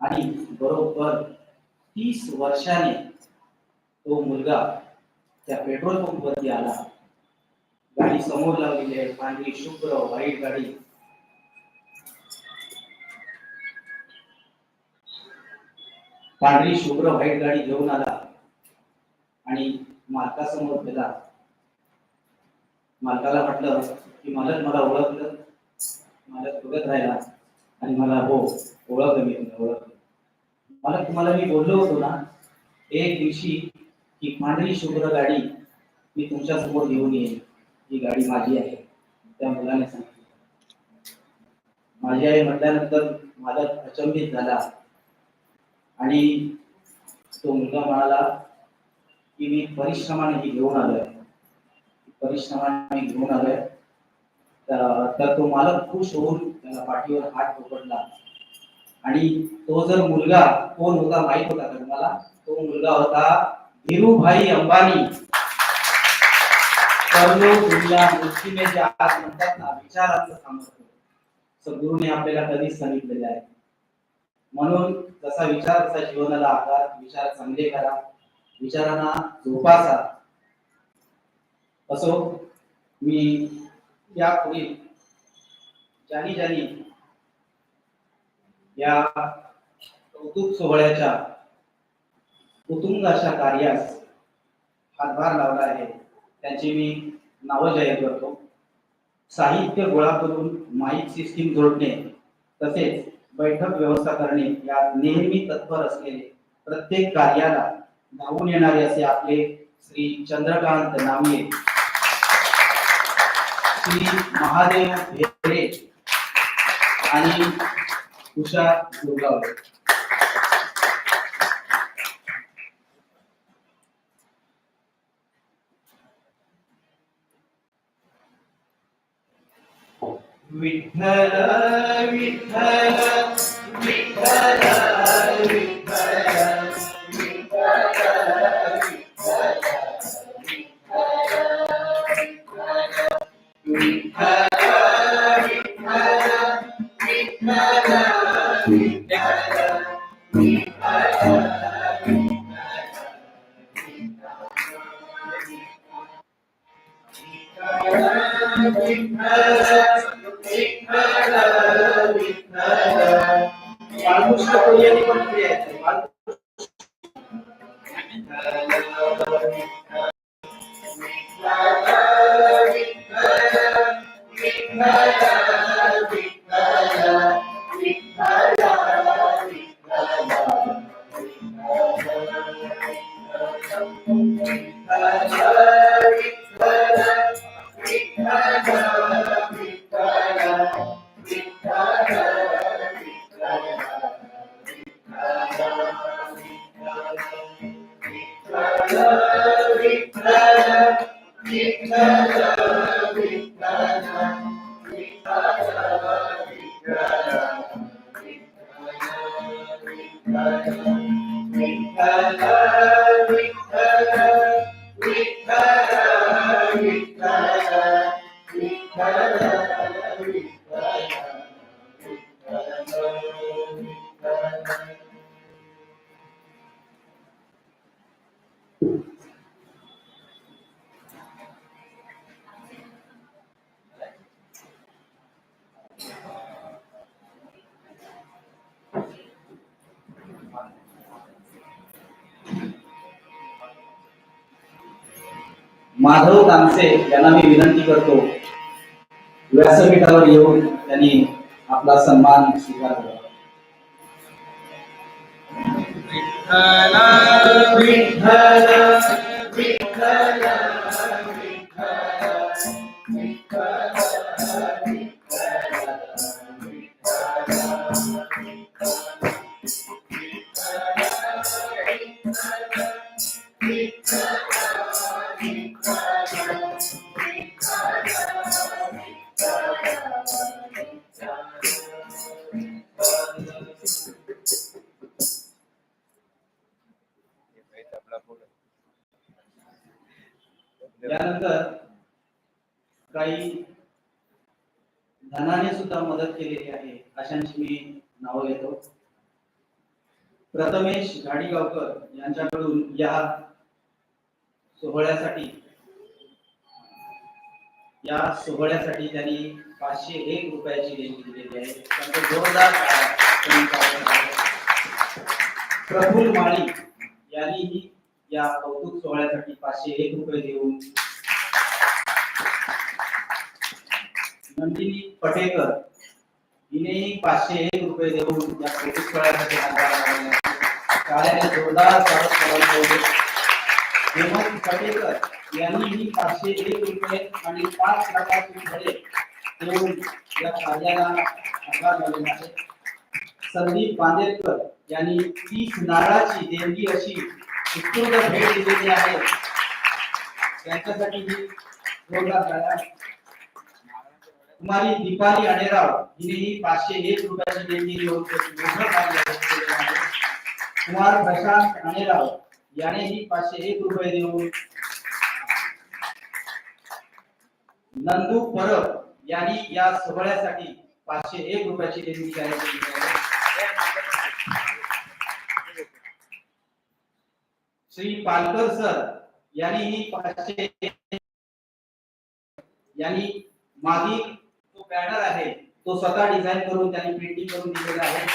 आणि बरोबर तीस वर्षाने तो मुलगा त्या पेट्रोल पंप वरती आला. गाडी समोर लावलेली आहे पांढरी शुभ्र व्हाईट गाडी. पांढरी शुभ्र व्हाईट गाडी घेऊन आला आणि मालकासमोर गेला. मालकाला म्हटलं की मालक मला ओळखलं. मालक बघत राहिला आणि मला हो ओळखलं मी ओळखलं. मला तुम्हाला मी बोललो होतो ना एक दिवशी ही पांढरी शुभ्र गाडी मी तुमच्यासमोर घेऊन येईल ही गाडी माझी आहे. त्या मुलाने सांगितलं. माझी आई म्हटल्यानंतर माझा अचंबित झाला. आणि तो मुलगा म्हणाला की मी परिश्रमाने ही घेऊन आलोय. परिश्रमाने घेऊन आलोय. तर तर तो मालक खुश होऊन त्याला पाठीवर हात पकडला. आणि तो जर मुलगा कोण होता माहीत होता का तुम्हाला? तो मुलगा होता धीरूभाई अंबानी. कर्नो आज म्हणतात ना विचारांचं सामर्थ्य. सद्गुरूने आपल्याला कधीच सांगितलेले आहे. म्हणून जसा विचार तसा जीवनाला आकार विचार चांगले करा. विचारांना जोपासा. असो मी या पुढील ज्यानी ज्यानी या कौतुक सोहळ्याच्या कुतुंग अशा कार्यास हातभार लावला आहे. त्यांची मी नावं जाहीर करतो. साहित्य गोळा करून माईक सिस्टीम जोडणे तसेच बैठक व्यवस्था करणे यात नेहमी तत्पर असलेले प्रत्येक कार्याला धावून येणारे असे आपले श्री चंद्रकांत नामले. श्री महादेव भेरे आणि उषा दुर्गावले विठ्ठल विठ्ठल विठ्ठल विठ्ठल કોરિયાની પણ ક્રિયા माधव तानसे यांना मी विनंती करतो व्यासपीठावर येऊन त्यांनी आपला सन्मान स्वीकार केला यानंतर काही धनाने सुद्धा मदत केलेली आहे अशांची मी नावं घेतो. प्रथमेश घाडीगावकर यांच्याकडून या सोहळ्यासाठी या सोहळ्यासाठी त्यांनी पाचशे एक रुपयाची देणगी दिलेली आहे. त्यांचं जोरदार प्रफुल माळी यांनीही या कौतुक सोहळ्यासाठी पाचशे एक रुपये देऊन नंदिनी पटेकर हिनेही पाचशे एक रुपये देऊन या कौतुक सोहळ्यासाठी हातभार जोरदार स्वागत करायला पाहिजे पटेकर यांनीही पाचशे एक रुपये आणि पाच लाखाची घरे देऊन या कार्याला हातभार लावलेला आहे संदीप बांदेकर यांनी तीस नारळाची देणगी अशी उत्स्फूर्त भेट दिलेली आहे त्यांच्यासाठी ही। जोरदार टाळ्या. कुमारी दीपाली अडेराव हिनेही पाचशे एक रुपयाची देणगी कुमार प्रशांत अणेराव यानेही पाचशे एक रुपये देऊन नंदू परब यांनी या सोहळ्यासाठी पाचशे एक रुपयाची देणगी जाहीर केली आहे. श्री पालकर सर यांनीही पाचशे यांनी मागील जो बॅनर आहे तो स्वतः डिझाईन करून त्यांनी प्रिंटिंग करून दिलेला आहे.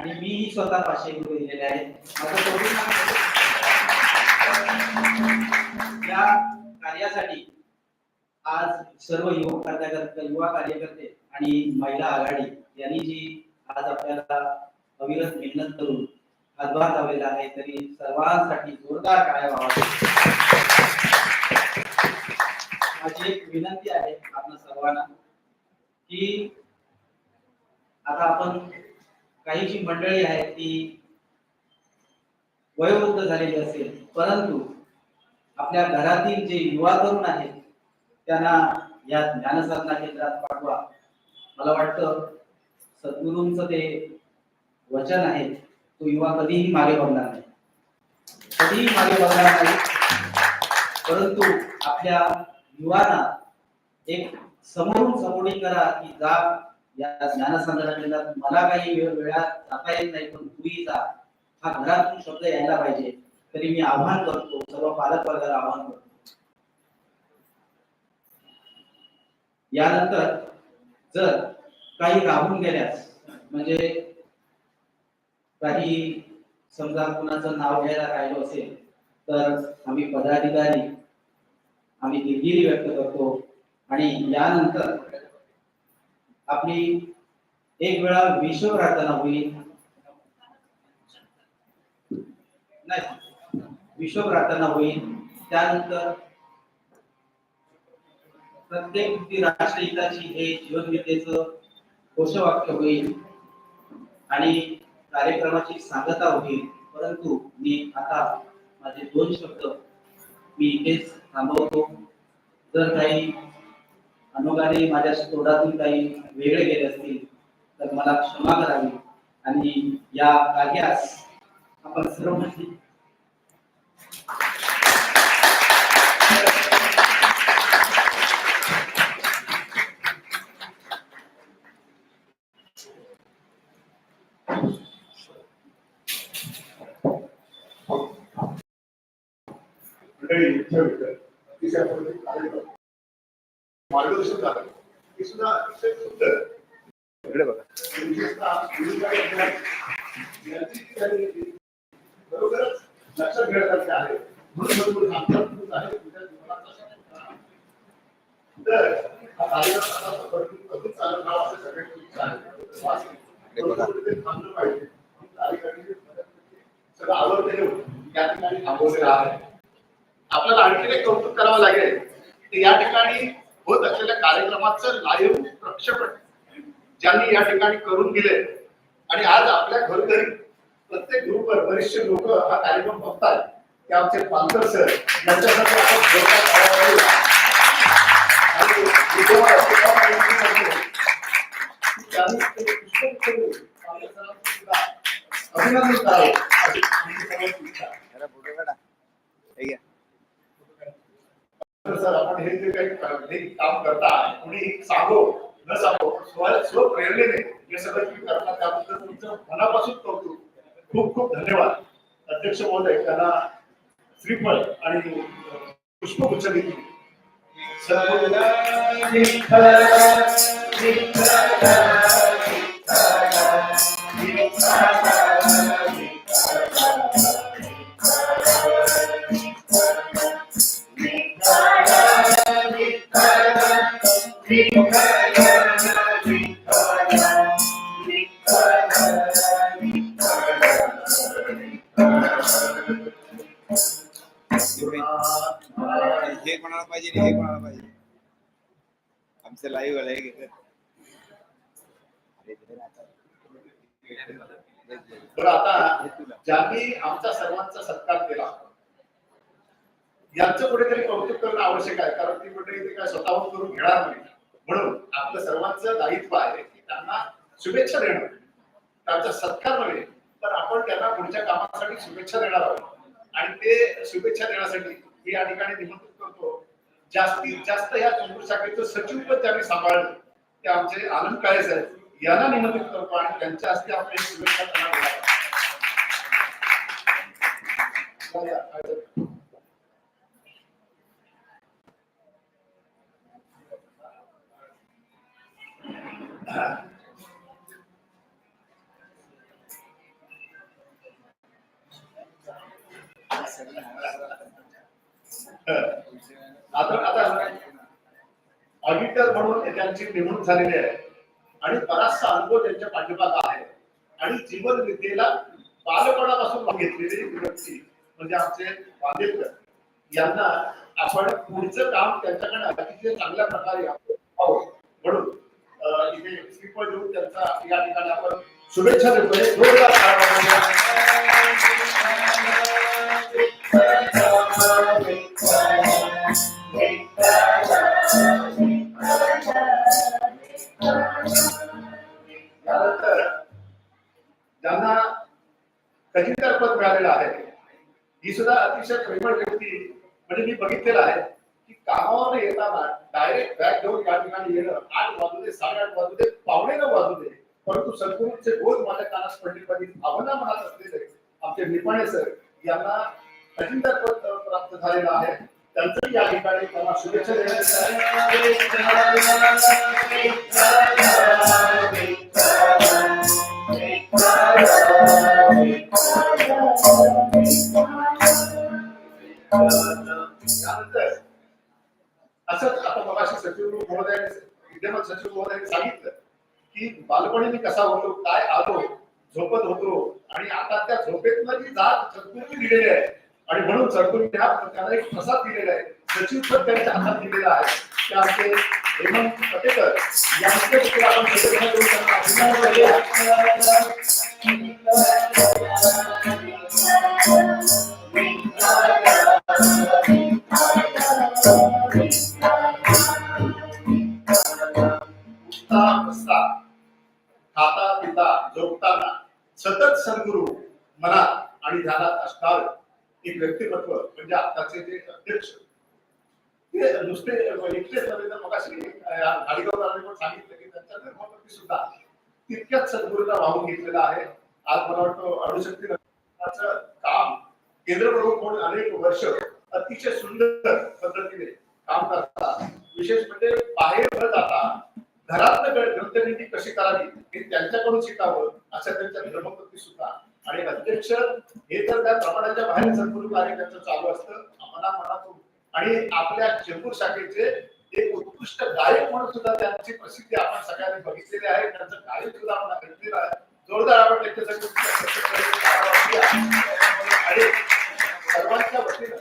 आणि मीही स्वतः पाचशे रुपये दिलेले आहेत. या कार्यासाठी आज सर्व युवक कार्यकर्ते युवा कार्यकर्ते आणि महिला आघाडी यांनी जी आज आपल्याला अविरत मेहनत करून हातभार लावलेला आहे तरी सर्वांसाठी जोरदार टाळ्या व्हावा माझी एक विनंती आहे आपल्या सर्वांना की आता आपण काही जी मंडळी आहेत ती वयोवृद्ध झालेली असेल परंतु आपल्या घरातील जे युवा तरुण आहेत त्यांना या ज्ञानसाधना केंद्रात पाठवा. मला वाटतं सद्गुरूंचं ते वचन आहे तो युवा कधीही मागे बघणार नाही. कधीही मागे बघणार नाही परंतु आपल्या युवाना एक समोरून समोरी करा की जा या ज्ञानसाधना मला काही वेळ वेळात जाता येत नाही पण तूही जा हा घरातून शब्द यायला पाहिजे. तरी मी आव्हान करतो सर्व पालक वर्गाला आव्हान करतो. यानंतर जर काही राहून गेल्यास म्हणजे काही समजा कुणाचं नाव घ्यायला राहिलो असेल तर आम्ही पदाधिकारी आम्ही दिलगिरी व्यक्त करतो. आणि यानंतर आपली एक वेळा विश्व प्रार्थना होईल. नाही विश्व प्रार्थना होईल. त्यानंतर प्रत्येक राष्ट्रहिताची हे जीवनगीतेचं घोषवाक्य होईल आणि कार्यक्रमाची सांगता होईल. परंतु मी आता माझे दोन शब्द मी इथेच थांबवतो. जर काही अनुगाने माझ्या तोडातून काही वेगळे गेले असतील तर मला क्षमा करावी. आणि या कार्यास आपण सर्वांनी मंडळी अतिशय मार्गदर्शन झालं हे सुद्धा अतिशय सुंदर इकडे बघा विशेषतः गुरुकार्य अभ्यास यांची जी झाली होती, खरोखरच लक्षात घेण्यासारखे आहे म्हणून भरपूर आत्महत्या आहे तुझ्या जीवनाचा शब्द. तर हा कार्यक्रम आता सफरपूर अजून चालत राहावा असं सगळ्यांची इच्छा आहे वास आहे. भरपूर तिथे थांबलं पाहिजे म्हणून कार्यकारिणीने मदत सगळं आवडते या ठिकाणी थांबवलेलं आहे आपल्याला आणखीन एक कौतुक करावं लागेल की या ठिकाणी होत असलेल्या कार्यक्रमाचं लाईव्ह प्रक्षेपण. ज्यांनी या ठिकाणी करून दिले आणि आज आपल्या घरोघरी प्रत्येक ग्रुपवर बरेचसे लोक हा कार्यक्रम बघतात ते आमचे पालकर सर यांच्यासाठी आपण सुद्धा अभिनंदन करावं अशी आमची सर्वांची इच्छा आहे. जरा फोटो काढा हे घ्या तर सर आपण हे जे काही हे काम करता कोणी सांगो न सांगो स्व स्वप्रेरणेने हे सगळं तुम्ही करता त्याबद्दल तुमचं मनापासून कौतुक. खूप खूप धन्यवाद. अध्यक्ष महोदय त्यांना श्रीफळ आणि पुष्पगुच्छ देखील. हे हे कोणाला पाहिजे आमचं लाईव्ह आलंय हे घे. बरं आता ज्यांनी आमचा सर्वांचा सत्कार केला यांचं कुठेतरी कौतुक करणं आवश्यक आहे कारण ती मंडळी ते काय स्वतःहून करून घेणार नाही. म्हणून आपलं सर्वांचं दायित्व आहे की त्यांना शुभेच्छा देणं. त्यांचा सत्कार नव्हे तर आपण त्यांना पुढच्या कामासाठी शुभेच्छा देणार आहोत. आणि ते शुभेच्छा देण्यासाठी मी या ठिकाणी निमंत्रित करतो. जास्तीत जास्त या चंद्र शाखेचं सचिव पद ज्यांनी सांभाळलं. ते आमचे आनंद काळे साहेब. यांना निमंत्रित करतो आणि त्यांच्या हस्ते त्यांना आता आता ऑडिटर म्हणून त्यांची नेमणूक झालेली आहे. आणि बराचसा अनुभव त्यांच्या पाठीमागा आहे. आणि जीवन विद्येला बालपणापासून घेतलेली व्यक्ती म्हणजे आमचे वांदेकर यांना आपण पुढचं काम त्यांच्याकडे अतिशय चांगल्या प्रकारे म्हणून इथे श्रीफळ देऊन त्यांचा या ठिकाणी आपण शुभेच्छा देतोय. जोरदार येणं आठ वाजू दे साडेआठ वाजू दे पावणे न वाजू दे. परंतु सद्गुरूंचे बोध माझ्या कानास पडले पाहिजे भावना मनात असलेले आमचे निपाणे सर यांना खजिनदार पद प्राप्त झालेलं आहे. त्यांचं या ठिकाणी त्यांना शुभेच्छा देण्यात त्यानंतर असंच आता मगाशी सचिव महोदयांनी विद्यमान सचिव महोदयांनी सांगितलं की बालपणी मी कसा होतो काय आलो झोपत होतो आणि आता त्या झोपेतनं जी जात चतुर्थी दिलेली आहे. आणि म्हणून चतुर्थी त्या त्यांना एक प्रसाद दिलेला आहे. सचिव पद त्यांच्या हातात दिलेला आहे. ते आमचे हेमंत पटेकर यांचे देखील आपण शुभेच्छा देऊन त्यांना अभिनंदन. करूया. खाता पिता झोपताना सतत सद्गुरू मनात आणि ध्यानात असणार एक व्यक्तिमत्व म्हणजे आताचे जे अध्यक्ष ते नुसते एकटेच नव्हे तर मगाशी गाडीगावकरांनी पण सांगितलं की त्यांच्या धर्मपती सुद्धा तितक्याच सद्गुरूला वाहून घेतलेला आहे आज मला वाटतं अणुशक्ती काम केंद्र प्रमुख म्हणून अनेक वर्ष अतिशय सुंदर पद्धतीने काम करतात विशेष म्हणजे बाहेर न जाता घरात ग्रंथनिधी कशी करावी हे त्यांच्याकडून शिकावं अशा त्यांच्या धर्मपत्नी सुद्धा. आणि अध्यक्ष हे तर त्या प्रमाणाच्या बाहेर सद्गुरू कार्य त्यांचं चालू असतं मना मनातून. आणि आपल्या चेंबूर शाखेचे एक उत्कृष्ट गायक म्हणून सुद्धा त्यांची प्रसिद्धी आपण सगळ्यांनी बघितलेली आहे. त्यांचं गायक सुद्धा आपण ऐकलेलं आहे. जोरदार आपण त्यांच्यासाठी आणि सर्वांच्या वतीनं